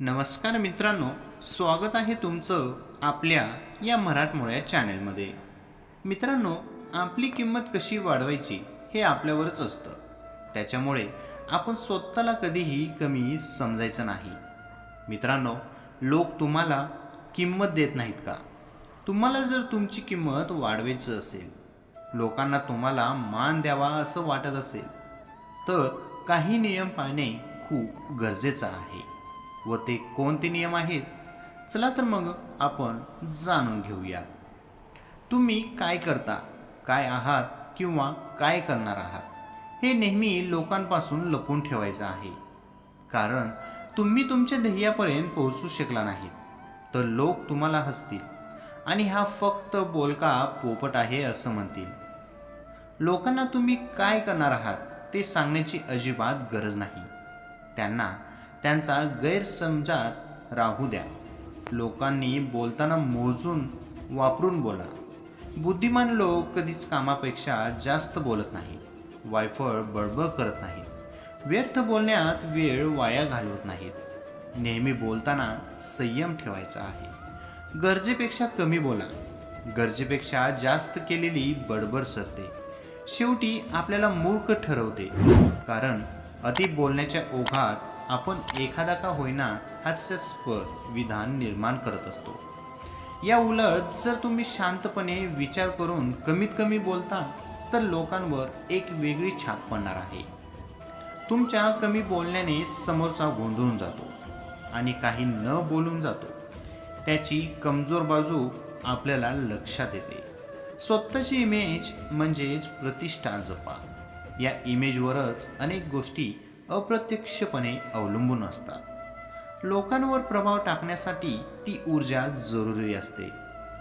नमस्कार मित्रांनो स्वागत आहे तुमचं आपल्या या मराठमोळ्या चॅनलमध्ये. मित्रांनो आपली किंमत कशी वाढवायची हे आपल्यावरच असतं. त्याच्यामुळे आपण स्वतःला कधीही कमी समजायचं नाही. मित्रांनो लोक तुम्हाला किंमत देत नाहीत का? तुम्हाला जर तुमची किंमत वाढवायचं असेल लोकांना तुम्हाला मान द्यावा असं वाटत असेल तर काही नियम पाळणे खूप गरजेचं आहे. व ते कोणते नियम आहेत? चला तर मग आपण जाणून घेऊया. तुम्ही काय करता काय आहात किंवा काय करणार आहात हे नेहमी लोकांपासून लपून ठेवायचं आहे. कारण तुम्ही तुमच्या ध्येयापर्यंत पोहोचू शकला नाही तर लोक तुम्हाला हसतील आणि हा फक्त बोलका पोपट आहे असं म्हणतील. लोकांना तुम्ही काय करणार आहात ते सांगण्याची अजिबात गरज नाही. त्यांना त्यांचा गैरसमजात राहू द्या. लोकांनी बोलताना मोजून वापरून बोला. बुद्धिमान लोक कधीच कामापेक्षा जास्त बोलत नाहीत. वायफळ बडबड करत नाहीत. व्यर्थ बोलण्यात वेळ वाया घालवत नाहीत. नेहमी बोलताना संयम ठेवायचा आहे. गरजेपेक्षा कमी बोला. गरजेपेक्षा जास्त केलेली बडबड सरते. शेवटी आपल्याला मूर्ख ठरवते. कारण अति बोलण्याच्या ओघात आपण एखादा का होईना हास्यास्पद विधान निर्माण करत असतो. या उलट जर तुम्ही शांतपणे विचार करून कमीत कमी बोलता तर लोकांवर एक वेगळी छाप पडणार आहे. तुमच्या कमी बोलण्याने समोरचा गोंधळून जातो आणि काही न बोलून जातो. त्याची कमजोर बाजू आपल्याला लक्षात येते. स्वतःची इमेज म्हणजेच प्रतिष्ठा जपा. या इमेजवरच अनेक गोष्टी अप्रत्यक्षपणे अवलंबून असतात. लोकांवर प्रभाव टाकण्यासाठी ती ऊर्जा जरुरी असते.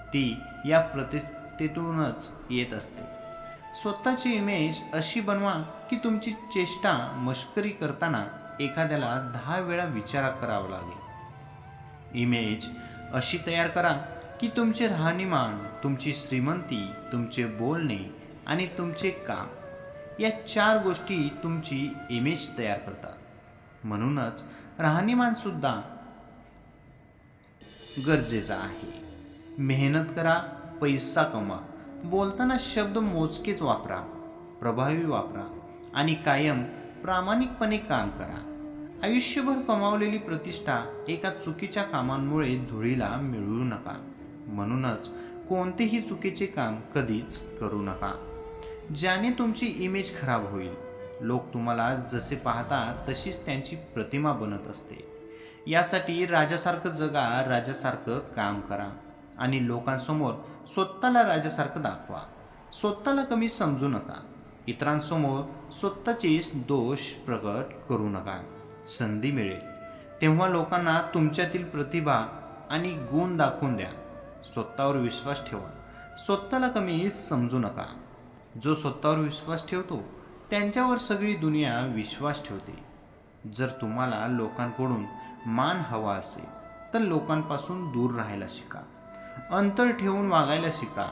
ती या प्रतिष्ठेतूनच येत असते. स्वतःची इमेज अशी बनवा की तुमची चेष्टा मश्करी करताना एखाद्याला दहा वेळा विचार करावा लागेल. इमेज अशी तयार करा की तुमचे राहणीमान तुमची श्रीमंती तुमचे बोलणे आणि तुमचे काम. या चार गोष्टी तुमची इमेज तयार करतात. म्हणूनच राहणीमानसुद्धा गरजेचं आहे. मेहनत करा पैसा कमा. बोलताना शब्द मोजकेच वापरा प्रभावी वापरा आणि कायम प्रामाणिकपणे काम करा. आयुष्यभर कमावलेली प्रतिष्ठा एका चुकीच्या कामांमुळे धुळीला मिळवू नका. म्हणूनच कोणतेही चुकीचे काम कधीच करू नका. ज्याने तुमची इमेज खराब होईल. लोक तुम्हाला जसे पाहतात तशीच त्यांची प्रतिमा बनत असते. यासाठी राजासारखं जगा राजासारखं काम करा आणि लोकांसमोर स्वतःला राजासारखं दाखवा. स्वतःला कमी समजू नका. इतरांसमोर स्वतःचेच दोष प्रकट करू नका. संधी मिळेल. तेव्हा लोकांना तुमच्यातील प्रतिभा आणि गुण दाखवून द्या. स्वतःवर विश्वास ठेवा. स्वतःला कमी समजू नका. जो स्वतःवर विश्वास ठेवतो त्यांच्यावर सगळी दुनिया विश्वास ठेवते. जर तुम्हाला लोकांकडून मान हवा असेल तर लोकांपासून दूर राहायला शिका. अंतर ठेवून वागायला शिका.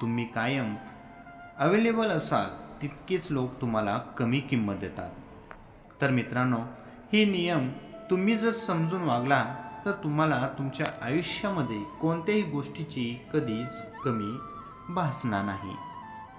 तुम्ही कायम अवेलेबल असाल तितकेच लोक तुम्हाला कमी किंमत देतात. तर मित्रांनो हे नियम तुम्ही जर समजून वागला तर तुम्हाला तुमच्या आयुष्यामध्ये कोणत्याही गोष्टीची कधीच कमी भासणार नाही.